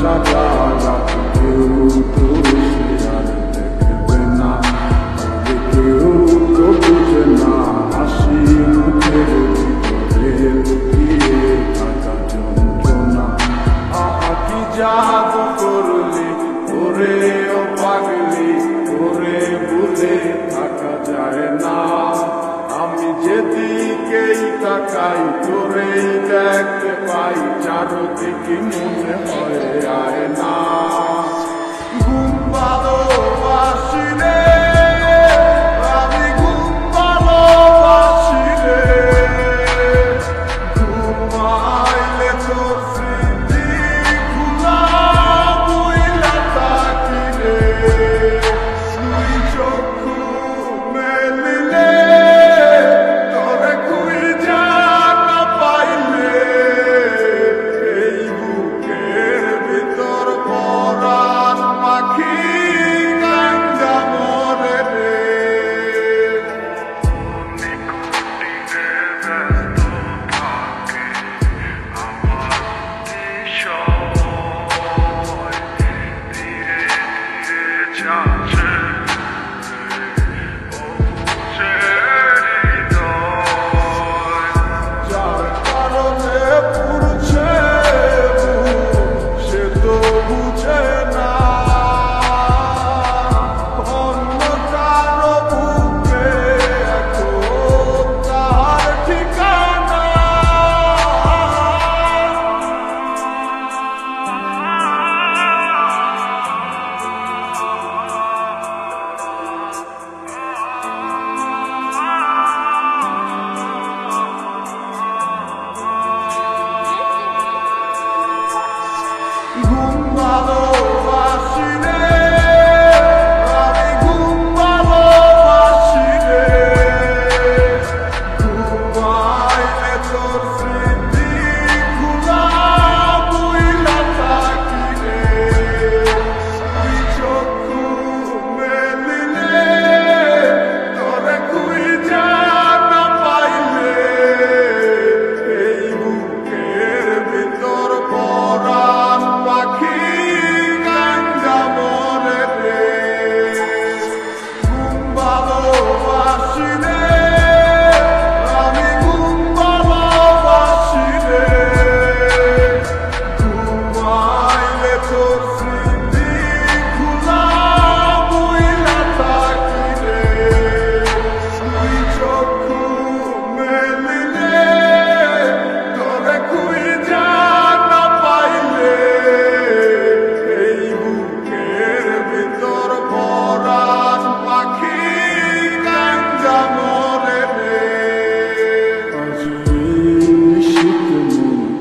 সাজালা কেউ তো আর দেখবে না কেউ তো বুঝে না হাসি মুখে লুকিয়ে থাকা যন্ত্রণা আহা কি জাদু করলি আমি যেদিকেই তাকাই, তোরেই দেখ চারো দিকে মনে হয় আয় না।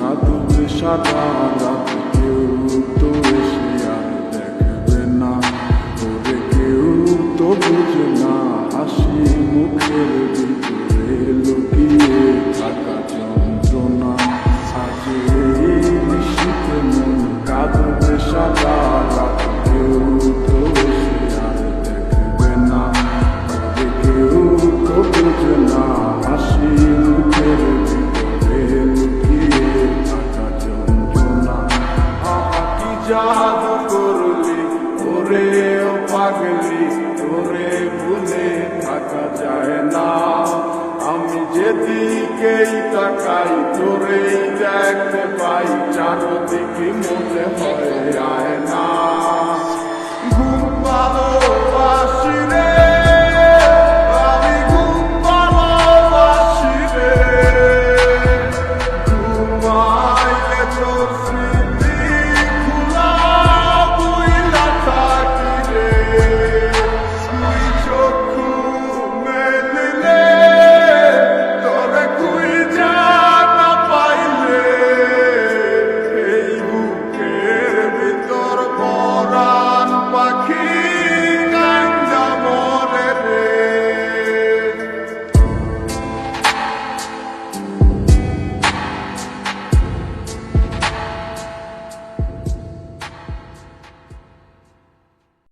কাঁদবে সারা রাত কেউ তো এসে আর দেখবে না। ওরে কেউ তো বুঝে না হাসি মুখের দিকে জাদু করলি, ওরে ও পাগলি, ওরে ভুলে থাকা যায় না। আমি যেদিকেই তাকাই, তোরেই দেখতে পাই, চারদিকে মনে হয় যায় না ঘুম পাবো